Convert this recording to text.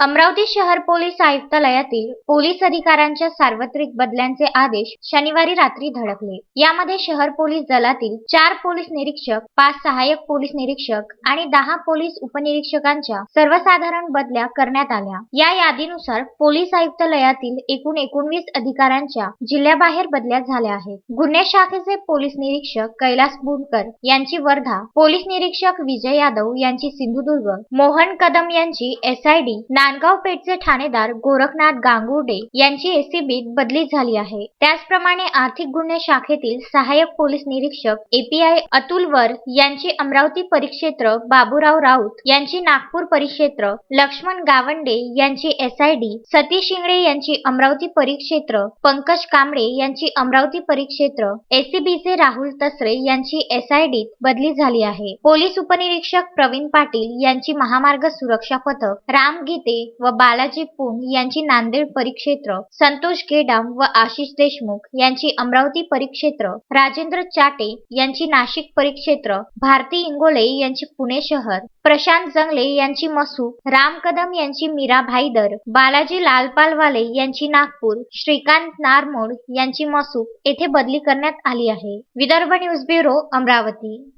अमरावती शहर police आयुक्तालयातील police अधिकाऱ्यांच्या सार्वत्रिक बदल्यांचे आदेश शनिवारी रात्री धडकले. यामध्ये शहर पोलीस दलातील चार पोलीस निरीक्षक पाच सहाय्यक पोलीस निरीक्षक आणि दहा पोलीस उपनिरीक्षकांच्या सर्वसाधारण बदल्या करण्यात आल्या. या यादीनुसार पोलीस आयुक्तालयातील एकूण एकोणवीस अधिकाऱ्यांच्या जिल्ह्याबाहेर बदल्या झाल्या आहेत. गुन्हे शाखेचे पोलीस निरीक्षक कैलास बुनकर यांची वर्धा पोलीस निरीक्षक विजय यादव यांची सिंधुदुर्ग मोहन कदम यांची एसआयडी नांदगाव पेठचे ठाणेदार गोरखनाथ गांगुर्डे यांची एसीबीत बदली झाली आहे. त्याचप्रमाणे आर्थिक गुन्हे शाखेतील सहाय्यक पोलीस निरीक्षक एपीआय अतुल वर यांची अमरावती परिक्षेत्र बाबूराव राऊत यांची नागपूर परिक्षेत्र लक्ष्मण गावंडे यांची एसआयडी सतीश इंगळे यांची अमरावती परिक्षेत्र पंकज कांबळे यांची अमरावती परिक्षेत्र एसीबीचे राहुल तसरे यांची एसआयडीत बदली झाली आहे. पोलीस उपनिरीक्षक प्रवीण पाटील यांची महामार्ग सुरक्षा पथक राम गीते व बालाजी पुंग यांची नांदेड परिक्षेत्र संतोष गेडाम व आशिष देशमुख यांची अमरावती परिक्षेत्र राजेंद्र चाटे यांची नाशिक परिक्षेत्र भारती इंगोले यांची पुणे शहर प्रशांत जंगले यांची मसू राम कदम यांची मीरा भाईदर बालाजी लालपालवाले यांची नागपूर श्रीकांत नारमोड यांची मसूक येथे बदली करण्यात आली आहे. Vidarbha news bureau Amravati.